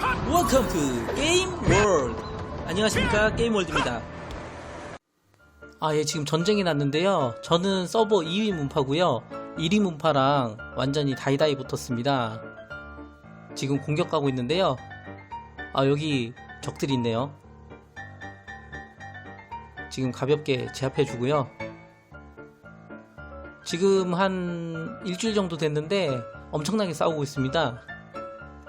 Welcome to Game World. 안녕하십니까 게임 월드입니다. 아, 예, 지금 전쟁이 났는데요. 저는 서버 2위 문파고요. 1위 문파랑 완전히 다이다이 붙었습니다. 지금 공격 가고 있는데요. 아, 여기 적들이 있네요. 지금 가볍게 제압해 주고요. 지금 한 일주일 정도 됐는데 엄청나게 싸우고 있습니다.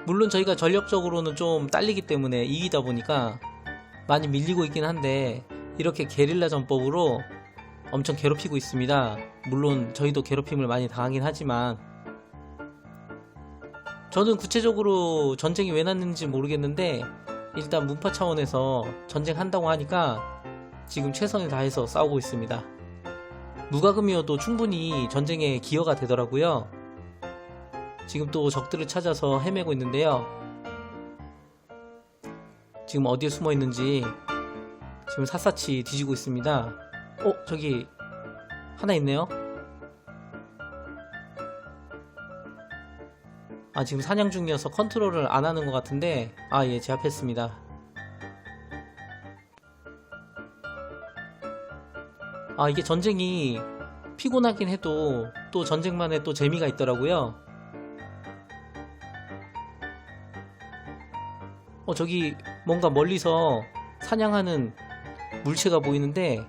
물론 저희가 전력적으로는 좀 딸리기 때문에 이기다 보니까 많이 밀리고 있긴 한데 이렇게 게릴라 전법으로 엄청 괴롭히고 있습니다. 물론 저희도 괴롭힘을 많이 당하긴 하지만 저는 구체적으로 전쟁이 왜 났는지 모르겠는데 일단 문파 차원에서 전쟁한다고 하니까 지금 최선을 다해서 싸우고 있습니다. 무과금이어도 충분히 전쟁에 기여가 되더라고요. 지금 또 적들을 찾아서 헤매고 있는데요. 지금 어디에 숨어 있는지 지금 샅샅이 뒤지고 있습니다. 어, 저기 하나 있네요. 아, 지금 사냥 중이어서 컨트롤을 안 하는 것 같은데, 아, 예, 제압했습니다. 아, 이게 전쟁이 피곤하긴 해도 또 전쟁만의 또 재미가 있더라고요. 어, 저기 뭔가 멀리서 사냥하는 물체가 보이는데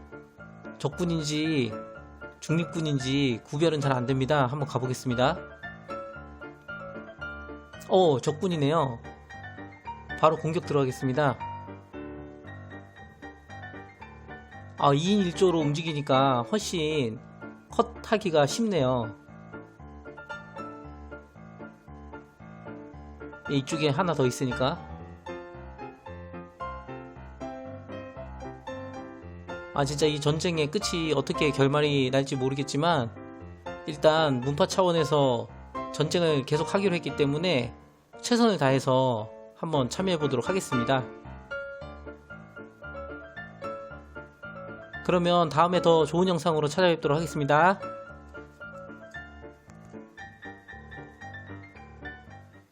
적군인지 중립군인지 구별은 잘 안 됩니다. 한번 가보겠습니다. 어, 적군이네요. 바로 공격 들어가겠습니다. 아, 2인 1조로 움직이니까 훨씬 컷하기가 쉽네요. 이쪽에 하나 더 있으니까. 아, 진짜 이 전쟁의 끝이 어떻게 결말이 날지 모르겠지만, 일단 문파 차원에서 전쟁을 계속 하기로 했기 때문에 최선을 다해서 한번 참여해 보도록 하겠습니다. 그러면 다음에 더 좋은 영상으로 찾아뵙도록 하겠습니다.